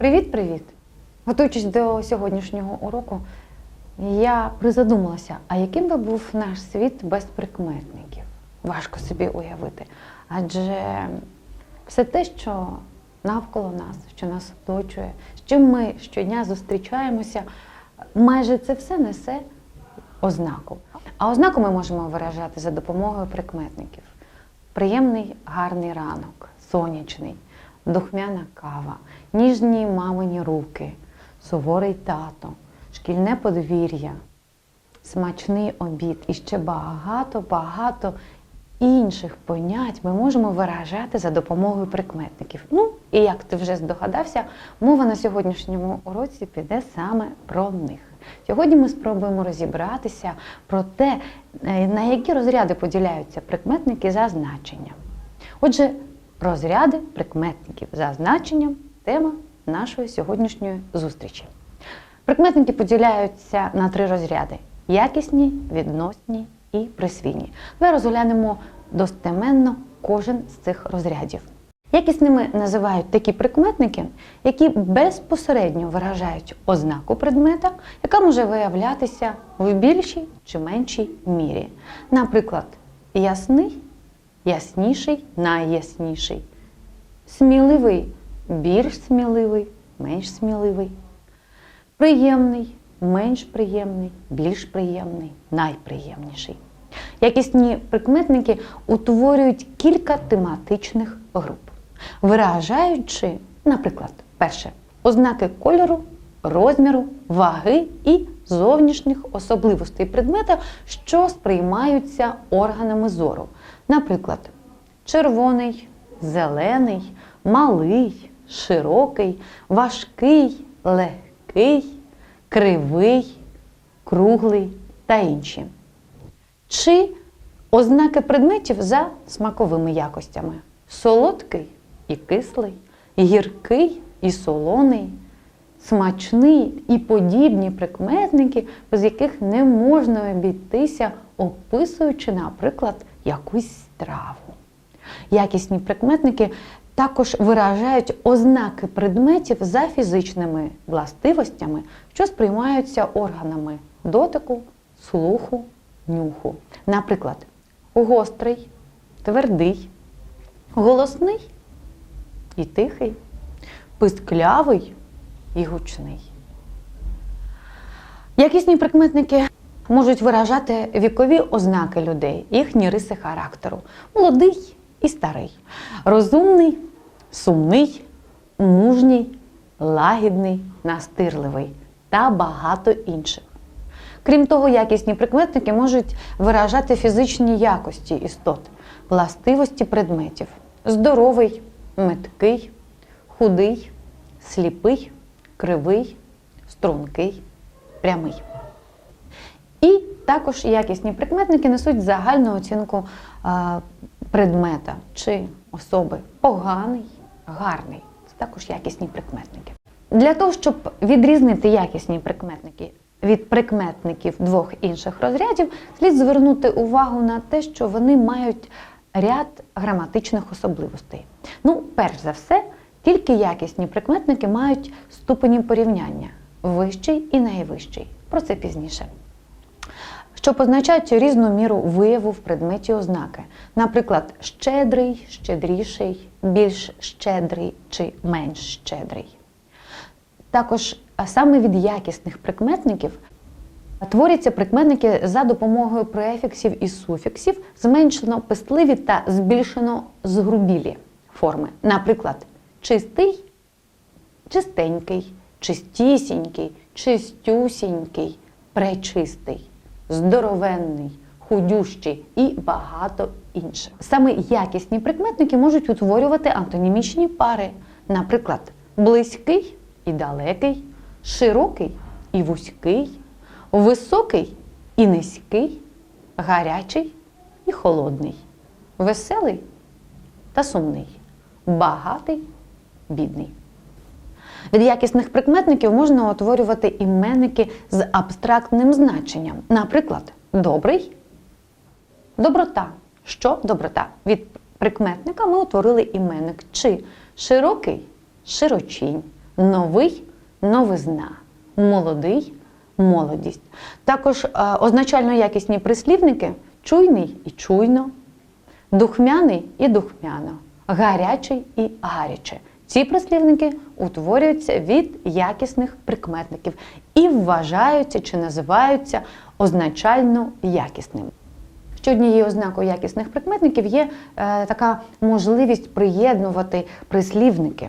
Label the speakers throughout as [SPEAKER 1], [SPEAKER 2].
[SPEAKER 1] Привіт-привіт! Готуючись до сьогоднішнього уроку, я призадумалася, а яким би був наш світ без прикметників? Важко собі уявити. Адже все те, що навколо нас, що нас оточує, з чим ми щодня зустрічаємося, майже це все несе ознаку. А ознаку ми можемо виражати за допомогою прикметників. Приємний гарний ранок, сонячний, духмяна кава, ніжні мамині руки, суворий тато, шкільне подвір'я, смачний обід і ще багато-багато інших понять ми можемо виражати за допомогою прикметників. Ну, і як ти вже здогадався, мова на сьогоднішньому уроці піде саме про них. Сьогодні ми спробуємо розібратися про те, е, на які розряди поділяються прикметники за значенням. Отже, розряди прикметників за значенням тема нашої сьогоднішньої зустрічі. Прикметники поділяються на три розряди: якісні, відносні і присвійні. Давай розглянемо достеменно кожен з цих розрядів. Якісними називають такі прикметники, які безпосередньо виражають ознаку предмета, яка може виявлятися в більшій чи меншій мірі. Наприклад, ясний, ясніший, найясніший, сміливий, більш сміливий, менш сміливий, приємний, менш приємний, більш приємний, найприємніший. Якісні прикметники утворюють кілька тематичних груп, виражаючи, наприклад, перше ознаки кольору, розміру, ваги і зовнішніх особливостей предмета, що сприймаються органами зору. Наприклад, червоний, зелений, малий, широкий, важкий, легкий, кривий, круглий та інші. Чи ознаки предметів за смаковими якостями: солодкий і кислий, гіркий і солоний, смачний і подібні прикметники, без яких не можна обійтися, описуючи, наприклад, якусь страву. Якісні прикметники також виражають ознаки предметів за фізичними властивостями, що сприймаються органами дотику, слуху, нюху. Наприклад, гострий, твердий, голосний і тихий, писклявий і гучний. Якісні прикметники можуть виражати вікові ознаки людей, їхні риси характеру. Молодий і старий, розумний, сумний, мужній, лагідний, настирливий та багато інших. Крім того, якісні прикметники можуть виражати фізичні якості істот, властивості предметів: здоровий, меткий, худий, сліпий, кривий, стрункий, прямий. І також якісні прикметники несуть загальну оцінку а, предмета чи особи поганий, гарний. Це також якісні прикметники. Для того, щоб відрізнити якісні прикметники від прикметників двох інших розрядів, слід звернути увагу на те, що вони мають ряд граматичних особливостей. Ну, перш за все, тільки якісні прикметники мають ступені порівняння вищий і найвищий. Про це пізніше. Що позначають різну міру вияву в предметі ознаки. Наприклад, щедрий, щедріший, більш щедрий чи менш щедрий. Також саме від якісних прикметників творяться прикметники за допомогою префіксів і суфіксів, зменшено пестливі та збільшено згрубілі форми. Наприклад, чистий, чистенький, чистісінький, чистюсінький, пречистий, здоровенний, худющий і багато інших. Саме якісні прикметники можуть утворювати антонімічні пари, наприклад, близький і далекий, широкий і вузький, високий і низький, гарячий і холодний, веселий та сумний, багатий, бідний. Від якісних прикметників можна утворювати іменники з абстрактним значенням. Наприклад, добрий, доброта. Що доброта? Від прикметника ми утворили іменник чи широкий широчінь, новий новизна, молодий молодість. Також е, означально якісні прислівники чуйний і чуйно, духмяний і духмяно, гарячий і гаряче. Ці прислівники утворюються від якісних прикметників і вважаються чи називаються означально якісними. Ще однією ознакою якісних прикметників є е, така можливість приєднувати прислівники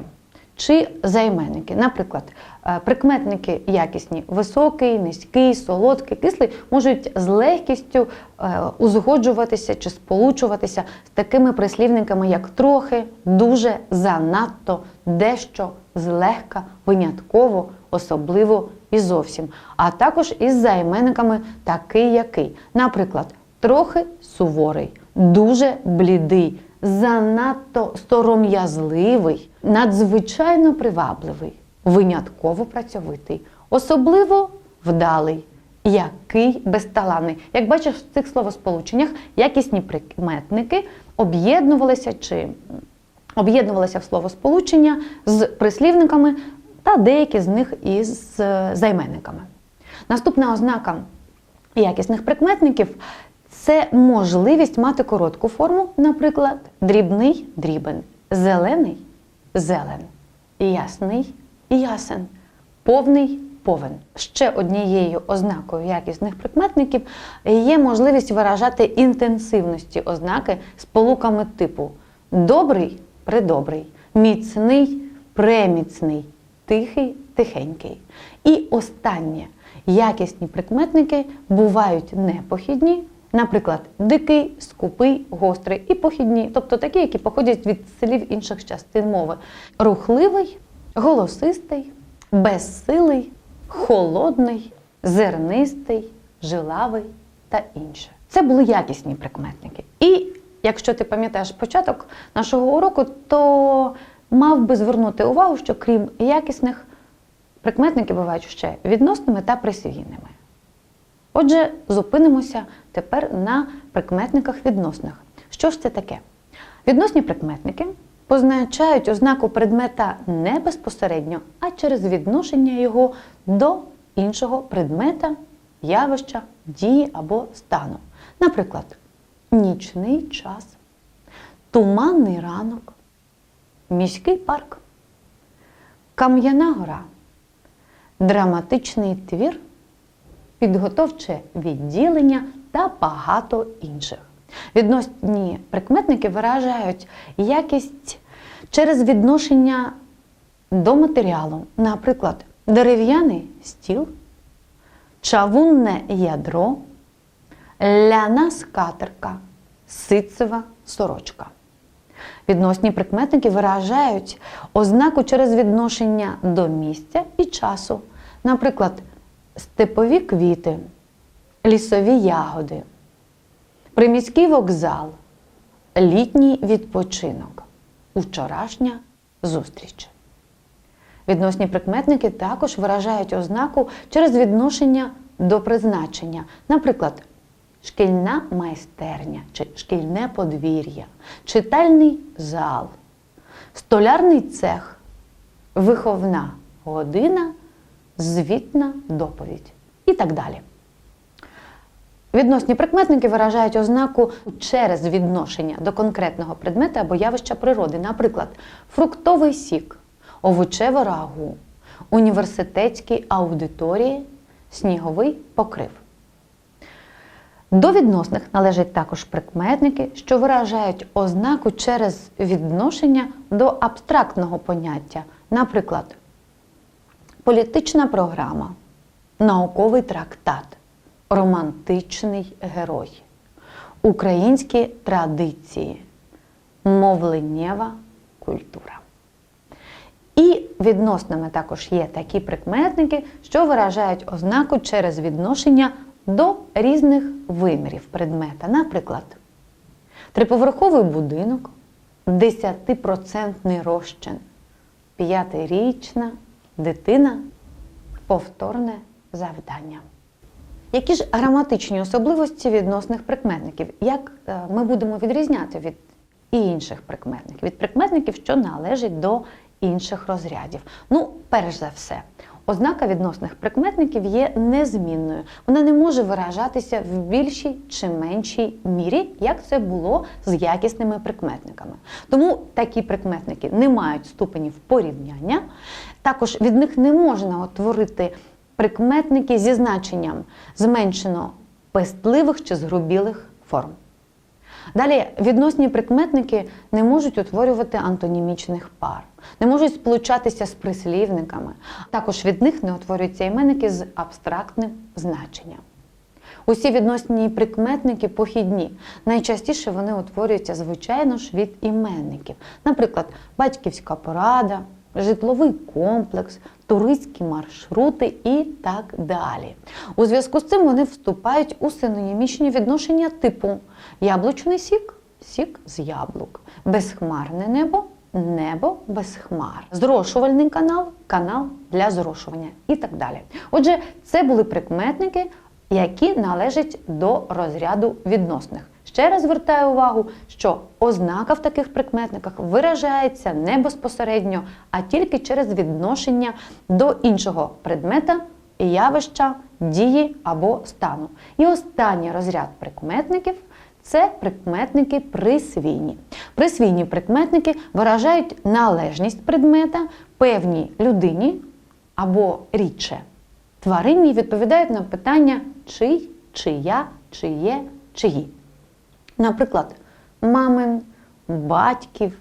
[SPEAKER 1] чи займенники. Наприклад, е, прикметники якісні високий, низький, солодкий, кислий можуть з легкістю е, узгоджуватися чи сполучуватися з такими прислівниками, як трохи, дуже, занадто, дещо, злегка, винятково, особливо і зовсім. А також із займенниками такий, який. Наприклад, трохи суворий, дуже блідий, занадто сором'язливий, надзвичайно привабливий, винятково працьовитий, особливо вдалий, який безталанний. Як бачиш, в цих словосполученнях якісні прикметники об'єднувалися чи об'єднувалися в словосполучення з прислівниками та деякі з них із е, займенниками. Наступна ознака якісних прикметників це можливість мати коротку форму, наприклад, дрібний дрібен, зелений зелен, ясний ясен, повний повен. Ще однією ознакою якісних прикметників є можливість виражати інтенсивності ознаки сполуками типу добрий предобрий, міцний преміцний, тихий тихенький. І останнє якісні прикметники бувають непохідні, наприклад, дикий, скупий, гострий і похідні, тобто такі, які походять від слів інших частин мови. Рухливий, голосистий, безсилий, холодний, зернистий, жилавий та інше. Це були якісні прикметники. І якщо ти пам'ятаєш початок нашого уроку, то мав би звернути увагу, що крім якісних прикметники бувають ще відносними та присвійними. Отже, зупинимося тепер на прикметниках відносних. Що ж це таке? Відносні прикметники позначають ознаку предмета не безпосередньо, а через відношення його до іншого предмета, явища, дії або стану. Наприклад, нічний час, туманний ранок, міський парк, кам'яна гора, драматичний твір, підготовче відділення та багато інших. Відносні прикметники виражають якість через відношення до матеріалу, наприклад, дерев'яний стіл, чавунне ядро, ляна скатерка, ситцева сорочка. Відносні прикметники виражають ознаку через відношення до місця і часу, наприклад, степові квіти, лісові ягоди, приміський вокзал, літній відпочинок, вчорашня зустріч. Відносні прикметники також виражають ознаку через відношення до призначення, наприклад, шкільна майстерня чи шкільне подвір'я, читальний зал, столярний цех, виховна година, звітна доповідь і так далі. Відносні прикметники виражають ознаку через відношення до конкретного предмета або явища природи, наприклад, фруктовий сік, овочеве рагу, університетські аудиторії, сніговий покрив. До відносних належать також прикметники, що виражають ознаку через відношення до абстрактного поняття, наприклад, політична програма, науковий трактат, романтичний герой, українські традиції, мовленнєва культура. І відносними також є такі прикметники, що виражають ознаку через відношення до різних вимірів предмета. Наприклад, триповерховий будинок, 10% розчин, п'ятирічна дитина, повторне завдання. Які ж граматичні особливості відносних прикметників? Як е, ми будемо відрізняти від інших прикметників? Від прикметників, що належать до інших розрядів. Ну, перш за все, ознака відносних прикметників є незмінною. Вона не може виражатися в більшій чи меншій мірі, як це було з якісними прикметниками. Тому такі прикметники не мають ступенів порівняння. Також від них не можна утворити прикметники зі значенням зменшено пестливих чи згрубілих форм. Далі відносні прикметники не можуть утворювати антонімічних пар, не можуть сполучатися з прислівниками. Також від них не утворюються іменники з абстрактним значенням. Усі відносні прикметники похідні. Найчастіше вони утворюються, звичайно ж, від іменників. Наприклад, батьківська порада, житловий комплекс, туристські маршрути і так далі. У зв'язку з цим вони вступають у синонімічні відношення типу яблучний сік сік з яблук, безхмарне небо небо без хмар, зрошувальний канал канал для зрошування і так далі. Отже, це були прикметники, які належать до розряду відносних. Ще раз звертаю увагу, що ознака в таких прикметниках виражається не безпосередньо, а тільки через відношення до іншого предмета, явища, дії або стану. І останній розряд прикметників це прикметники присвійні. Присвійні прикметники виражають належність предмета певній людині або рідше. Тваринні відповідають на питання чий, чия, чиє, чиї. Наприклад, мамин, батьків,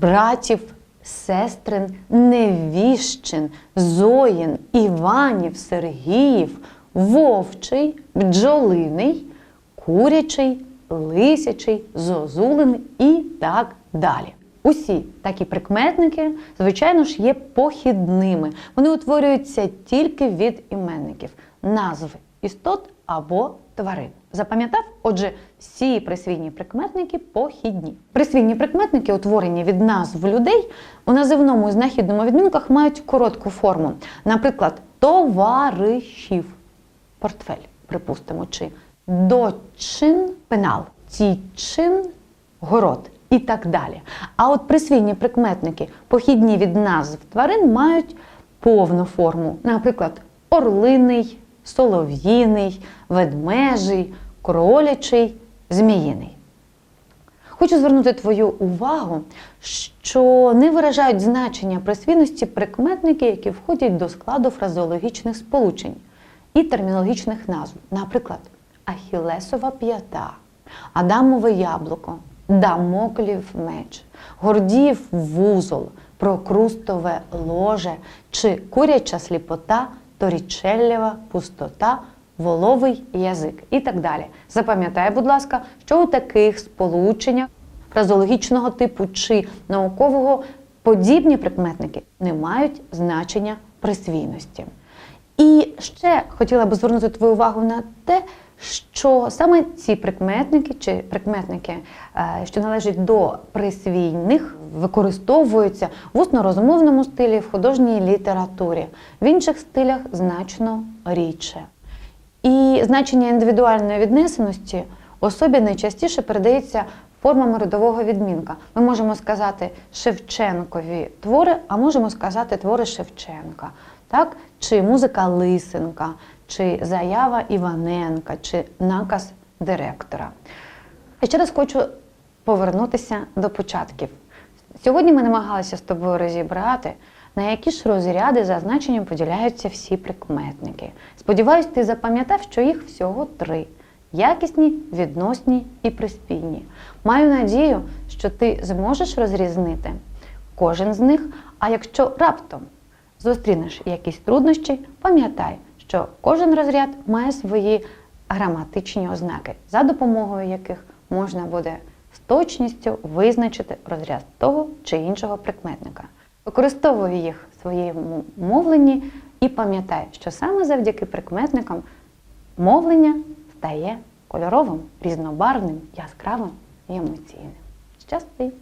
[SPEAKER 1] братів, сестрин, невіщин, Зоїн, Іванів, Сергіїв, Вовчий, бджолиний, курячий, лисячий, зозулин і так далі. Усі такі прикметники, звичайно ж, є похідними. Вони утворюються тільки від іменників, назв істот або тварин. Запам'ятав? Отже, всі присвійні прикметники похідні. Присвійні прикметники, утворені від назв людей, у називному і знахідному відмінках мають коротку форму. Наприклад, товаришів, портфель, припустимо, чи дочин пенал, тічин город і так далі. А от присвійні прикметники, похідні від назв тварин, мають повну форму. Наприклад, орлиний, солов'їний, ведмежий, кролячий, зміїний. Хочу звернути твою увагу, що не виражають значення присвійності прикметники, які входять до складу фразеологічних сполучень і термінологічних назв. Наприклад, Ахілесова п'ята, Адамове яблуко, Дамоклів меч, Гордіїв вузол, Прокрустове ложе чи куряча сліпота, Торічеллєва пустота, воловий язик і так далі. Запам'ятай, будь ласка, що у таких сполученнях фразологічного типу чи наукового подібні прикметники не мають значення присвійності. І ще хотіла би звернути твою увагу на те, що саме ці прикметники чи прикметники, е, що належать до присвійних, використовуються в усно-розмовному стилі, в художній літературі, в інших стилях значно рідше. І значення індивідуальної віднесеності особі найчастіше передається формами родового відмінка. Ми можемо сказати Шевченкові твори, а можемо сказати твори Шевченка, так? чи музика Лисенка, чи заява Іваненка, чи наказ директора. Я ще раз хочу повернутися до початків. Сьогодні ми намагалися з тобою розібрати, на які ж розряди за значенням поділяються всі прикметники. Сподіваюсь, ти запам'ятав, що їх всього три: якісні, відносні і приспільні. Маю надію, що ти зможеш розрізнити кожен з них, а якщо раптом зустрінеш якісь труднощі, пам'ятай, що кожен розряд має свої граматичні ознаки, за допомогою яких можна буде з точністю визначити розряд того чи іншого прикметника. Використовуй їх в своєму мовленні і пам'ятай, що саме завдяки прикметникам мовлення стає кольоровим, різнобарвним, яскравим і емоційним. Щасти!